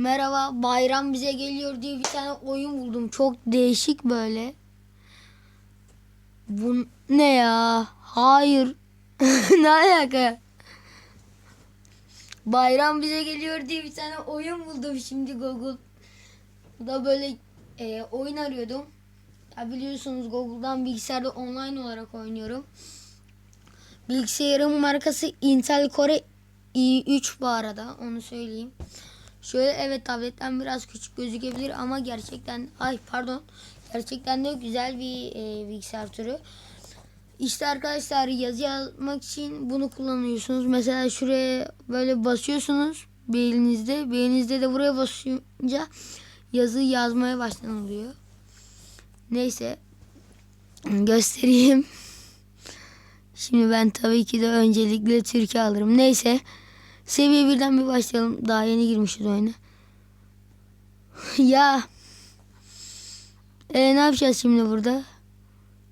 Merhaba bayram bize geliyor diye bir tane oyun buldum. Çok değişik böyle. Bu ne ya? Hayır. ne alaka? Bayram bize geliyor diye bir tane oyun buldum şimdi Google. Bu da böyle e, oyun arıyordum. Ya biliyorsunuz Google'dan bilgisayarda online olarak oynuyorum. Bilgisayarın markası Intel Core i3 bu arada onu söyleyeyim. Şöyle evet tabletten biraz küçük gözükebilir ama gerçekten ay pardon gerçekten de güzel bir e, bilgisayar türü. İşte arkadaşlar yazı yazmak için bunu kullanıyorsunuz. Mesela şuraya böyle basıyorsunuz bir elinizde. Bir elinizde de buraya basınca yazı yazmaya başlanılıyor. Neyse göstereyim. Şimdi ben tabii ki de öncelikle Türkiye alırım. Neyse. Seviye birden bir başlayalım. Daha yeni girmişiz oyuna. ya. E ne yapacağız şimdi burada?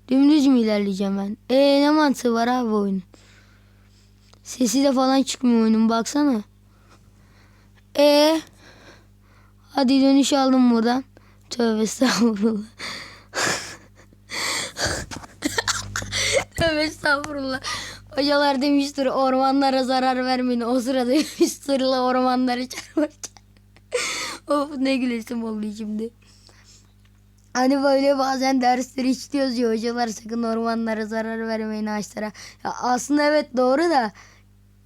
Dümdüz mü ilerleyeceğim ben? E ne mantığı var abi oyun? Sesi de falan çıkmıyor oyunun baksana. E Hadi dönüş aldım buradan. Tövbe estağfurullah. Tövbe estağfurullah. Hocalar demiştir ormanlara zarar vermeyin. O sırada üst tırla ormanları çarpar. of ne gülesim oldu şimdi. Hani böyle bazen dersleri işliyoruz ya hocalar sakın ormanlara zarar vermeyin ağaçlara. Ya aslında evet doğru da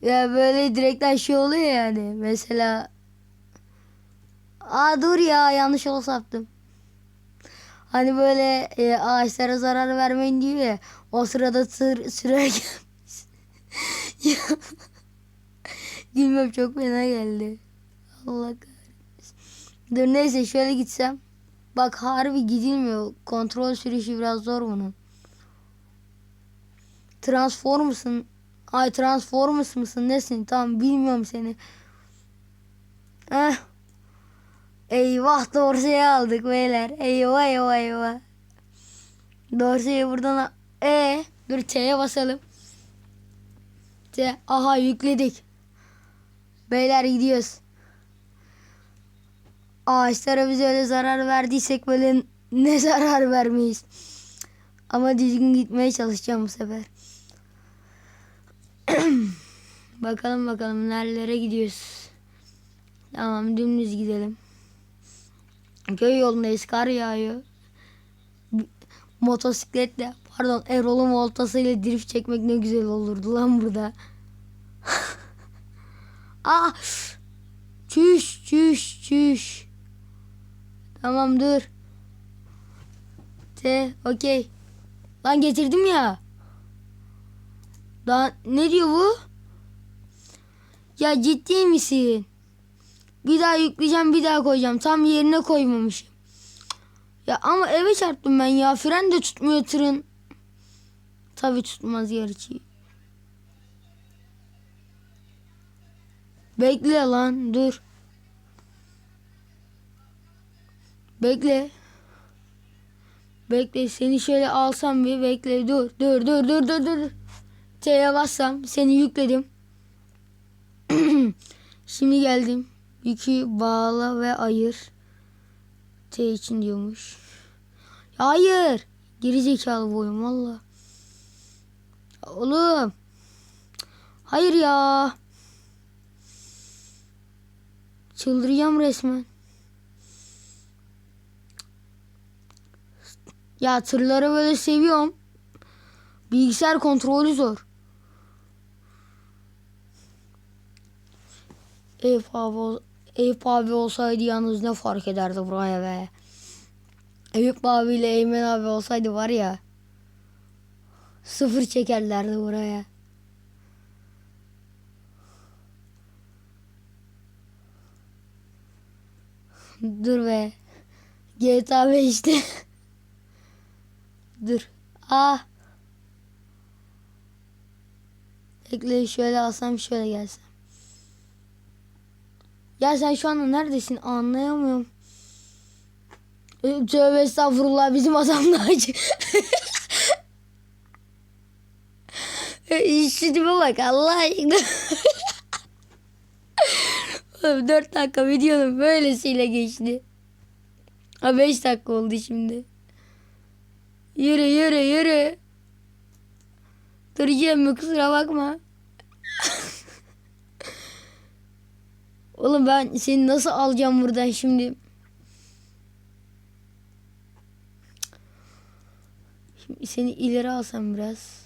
ya böyle direkten şey oluyor yani. Mesela Aa dur ya yanlış yola saptım. Hani böyle e, ağaçlara zarar vermeyin diyor ya. O sırada tır sürerken ya, gülmem çok fena geldi. Allah kahretsin. Dur neyse şöyle gitsem. Bak harbi gidilmiyor. Kontrol sürüşü biraz zor bunun. Transformers'ın Ay Transformers mısın nesin? Tamam bilmiyorum seni. Eh. Eyvah dorseyi aldık beyler. Eyvah eyvah eyvah. Dorseyi buradan e dur T'ye basalım. T aha yükledik. Beyler gidiyoruz. Ağaçlara biz öyle zarar verdiysek böyle ne zarar vermeyiz. Ama düzgün gitmeye çalışacağım bu sefer. bakalım bakalım nerelere gidiyoruz. Tamam dümdüz gidelim. Köy yolundayız kar yağıyor. Motosikletle pardon Erol'un voltasıyla drift çekmek ne güzel olurdu lan burada. ah çüş çüş çüş. Tamam dur. T okey. Lan getirdim ya. Daha ne diyor bu? Ya ciddi misin? Bir daha yükleyeceğim bir daha koyacağım. Tam yerine koymamışım. Ya ama eve çarptım ben ya. Fren de tutmuyor tırın. Tabi tutmaz gerçi. Bekle lan dur. Bekle. Bekle seni şöyle alsam bir bekle dur dur dur dur dur dur. T'ye bassam seni yükledim. Şimdi geldim. Yükü bağla ve ayır. T için diyormuş. Hayır. Gerizekalı bu oyun valla. Oğlum. Hayır ya. Çıldıracağım resmen. Ya tırları böyle seviyorum. Bilgisayar kontrolü zor. Eyüp abi, Eyüp abi olsaydı yalnız ne fark ederdi buraya be. Eyüp abiyle Eymen abi olsaydı var ya. Sıfır çekerlerdi buraya. Dur be. GTA 5'te. Dur. Ah. Bekle şöyle alsam şöyle gelsem. Ya sen şu anda neredesin anlayamıyorum. Tövbe estağfurullah bizim adam da Şutuma bak Allah aşkına. Oğlum 4 dakika videonun böylesiyle geçti. Ha 5 dakika oldu şimdi. Yürü yürü yürü. Duracağım mı kusura bakma. Oğlum ben seni nasıl alacağım buradan şimdi? Şimdi seni ileri alsam biraz.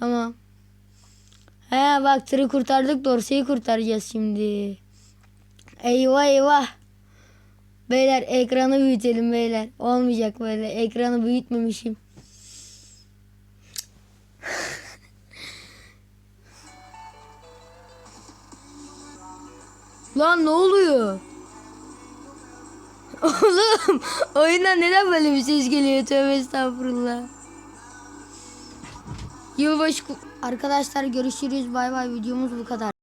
Tamam. He bak tırı kurtardık dorseyi kurtaracağız şimdi. Eyvah eyvah. Beyler ekranı büyütelim beyler. Olmayacak böyle ekranı büyütmemişim. Lan ne oluyor? Oğlum oyundan neden böyle bir ses geliyor? Tövbe estağfurullah. Yılbaşı Arkadaşlar görüşürüz. Bay bay videomuz bu kadar.